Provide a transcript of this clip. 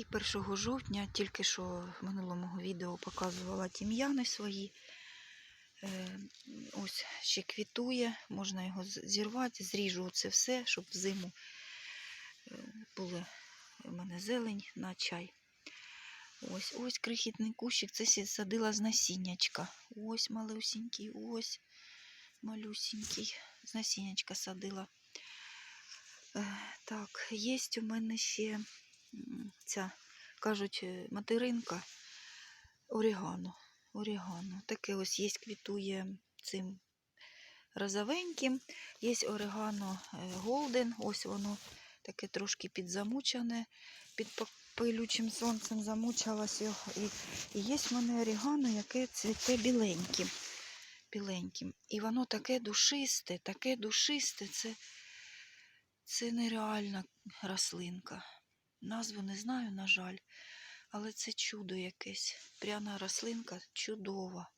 І 1 жовтня, тільки що в минулому відео показувала тім'яни свої. Е, Ось ще квітує, можна його зірвати, зріжу це все, щоб взиму е, були в мене зелень на чай. Ось ось крихітний кущик, це садила з насіннячка. Ось малюсінький, ось малюсінький. З насіннячка садила. Е, Так, є у мене ще ця, кажуть, е, материнка орігано. Орігано. Таке ось є, квітує цим розовеньким. Є орегано е, голден, ось воно таке трошки підзамучене, під пилючим сонцем замучилось його. І, і є в мене орегано, яке цвіте біленьким. біленьким. І воно таке душисте, таке душисте, це, це нереальна рослинка. Назву не знаю, на жаль, але це чудо якесь. Пряна рослинка чудова.